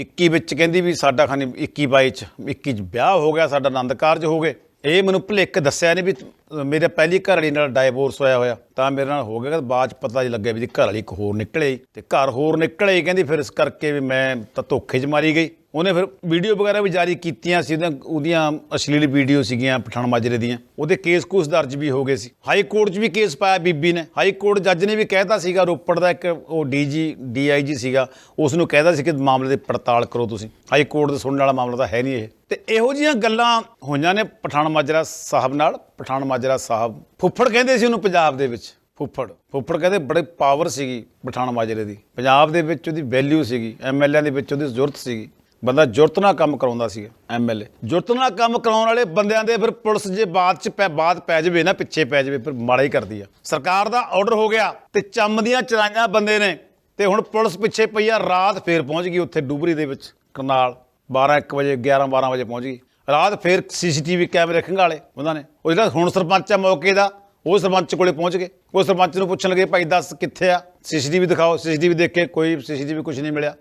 21 ਵਿੱਚ ਕਹਿੰਦੀ ਵੀ ਸਾਡਾ ਖਾਨੀ 21 ਬਾਈ ਚ 21 ਚ ਵਿਆਹ ਹੋ ਗਿਆ, ਸਾਡਾ ਆਨੰਦ ਕਾਰਜ ਹੋ ਗਏ। ਇਹ ਮੈਨੂੰ ਭੁਲੇਖ ਦੱਸਿਆ ਨਹੀਂ ਵੀ ਮੇਰੇ ਪਹਿਲੀ ਘਰ ਵਾਲੀ ਨਾਲ ਡਾਈਵੋਰਸ ਹੋਇਆ ਹੋਇਆ। ਤਾਂ ਮੇਰੇ ਨਾਲ ਹੋ ਗਿਆ ਬਾਅਦ ਚ ਪਤਾ ਹੀ ਲੱਗਿਆ ਵੀ ਦੀ ਘਰ ਵਾਲੀ ਇੱਕ ਹੋਰ ਨਿਕਲੇ ਤੇ ਘਰ ਹੋਰ ਨਿਕਲੇ ਕਹਿੰਦੀ ਫਿਰ ਇਸ ਕਰਕੇ ਵੀ ਮੈਂ ਤਾਂ ਧੋਖੇ 'ਚ ਮਾਰੀ ਗਈ। ਉਹਨੇ ਫਿਰ ਵੀਡੀਓ ਵਗੈਰਾ ਵੀ ਜਾਰੀ ਕੀਤੀਆਂ ਸੀ ਉਹਦੀਆਂ ਉਹਦੀਆਂ ਅਸ਼ਲੀਲ ਵੀਡੀਓ ਸੀਗੀਆਂ ਪਠਾਨ ਮਾਜਰੇ ਦੀਆਂ। ਉਹਦੇ ਕੇਸ ਕੁਸ ਦਰਜ ਵੀ ਹੋ ਗਏ ਸੀ। ਹਾਈ ਕੋਰਟ 'ਚ ਵੀ ਕੇਸ ਪਾਇਆ ਬੀਬੀ ਨੇ। ਹਾਈ ਕੋਰਟ ਜੱਜ ਨੇ ਵੀ ਕਹਿਤਾ ਸੀਗਾ, ਰੋਪੜ ਦਾ ਇੱਕ ਉਹ ਡੀਜੀ, ਡੀਆਈਜੀ ਸੀਗਾ, ਉਸ ਨੂੰ ਕਹਿਦਾ ਸੀ ਕਿ ਮਾਮਲੇ ਦੀ ਪੜਤਾਲ ਕਰੋ ਤੁਸੀਂ। ਹਾਈ ਕੋਰਟ ਦੇ ਸੁਣਨ ਵਾਲਾ ਮਾਮਲਾ ਤਾਂ ਹੈ ਨਹੀਂ ਇਹ। ਤੇ ਇਹੋ ਜੀਆਂ ਗੱਲਾਂ ਹੋਈਆਂ ਨੇ ਪਠਾਨ ਮਾਜਰਾ ਸਾਹਿਬ ਨਾਲ। ਪਠਾਨ ਮਾਜਰਾ ਸਾਹਿਬ ਫੁੱਫੜ ਕਹਿੰਦੇ ਸੀ ਉਹਨੂੰ ਪੰਜਾਬ ਦੇ ਵਿੱਚ। ਫੁੱਫੜ। ਫੁੱਫੜ ਕਹਿੰਦੇ ਬੜੇ ਪਾਵਰ ਸੀਗੀ ਪਠਾਨ ਮਾਜਰੇ ਦੀ। ਪੰਜਾਬ ਦੇ ਵਿੱਚ ਉਹਦੀ ਵੈਲਿਊ ਸੀਗੀ ਐਮਐਲਏ ਦੇ ਵਿੱਚ ਉਹਦੀ ਜ਼ਰੂਰਤ ਸੀਗੀ। ਬੰਦਾ ਜੁਰਤ ਨਾਲ ਕੰਮ ਕਰਾਉਂਦਾ ਸੀਗਾ ਐਮਐਲਏ ਜੁਰਤ ਨਾਲ ਕੰਮ ਕਰਾਉਣ ਵਾਲੇ ਬੰਦਿਆਂ ਦੇ ਫਿਰ ਪੁਲਿਸ ਜੇ ਬਾਅਦ ਚ ਪੈ ਬਾਅਦ ਪੈ ਜਾਵੇ ਨਾ, ਪਿੱਛੇ ਪੈ ਜਾਵੇ, ਫਿਰ ਮਾੜਾ ਹੀ ਕਰਦੀ ਆ। ਸਰਕਾਰ ਦਾ ਆਰਡਰ ਹੋ ਗਿਆ ਤੇ ਚੰਮ ਦੀਆਂ ਚਰਾਈਆਂ ਬੰਦੇ ਨੇ। ਤੇ ਹੁਣ ਪੁਲਿਸ ਪਿੱਛੇ ਪਈ ਆ, ਰਾਤ ਫੇਰ ਪਹੁੰਚ ਗਈ ਉੱਥੇ ਡੂਬਰੀ ਦੇ ਵਿੱਚ, ਕਰਨਾਲ। 12 1 ਵਜੇ 11 12 ਵਜੇ ਪਹੁੰਚ ਗਈ। ਰਾਤ ਫੇਰ ਸੀਸੀਟੀਵੀ ਕੈਮਰੇ ਖੰਗਾਲੇ ਉਹਨਾਂ ਨੇ। ਉਹ ਜਿਹੜਾ ਹੁਣ ਸਰਪੰਚ ਆ ਮੌਕੇ ਦਾ ਉਹ ਸਰਪੰਚ ਕੋਲੇ ਪਹੁੰਚ ਗਏ। ਉਹ ਸਰਪੰਚ ਨੂੰ ਪੁੱਛਣ ਲੱਗੇ, ਭਾਈ ਦੱਸ ਕਿੱਥੇ ਆ? ਸੀਸੀਟੀਵੀ ਦਿਖਾਓ, ਸੀਸੀਟੀਵੀ ਦੇਖ ਕੇ ਕੋਈ, ਸੀਸੀਟੀਵੀ ਕੁਝ ਨਹੀਂ ਮਿਲਿਆ।